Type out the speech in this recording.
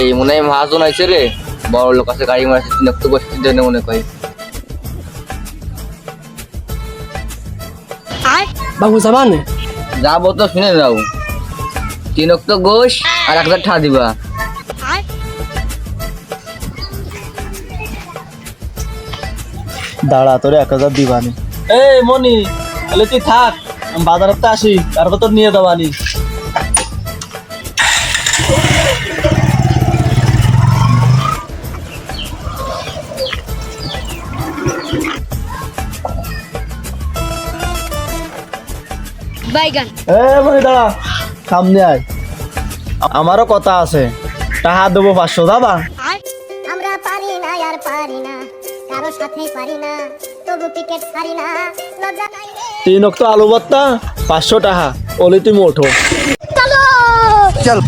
এই মনে হয় মহাজন আইছে রে। বড় লোক আছে গাড়ি মারছে তিনক তো বসতে জন্য মনে কয় বাবু যাবান যাব তো শুনে যাও তিনক তো গোস আর এক হাজার ঠা দিবা। দাঁড়া তোরে এক হাজার দিবানি এই মনি তাহলে তুই থাক। আমি বাজারতে আসি তারপর তোর নিয়ে যাবানি। বাইগান এ মনি দাঁড়া সামনে আয়। আমারও কথা আছে। টাকা দেবো পাঁচশো দাবা আমরা পারি না আর পারি না। কারও সাথে পারি না তবু ক্রিকেট ছাড়ি না। লজ্জা নাই তিন অক্ট আলু ভর্তা পাঁচশো টাকা। ওলি তুমি ওঠো চলো। চল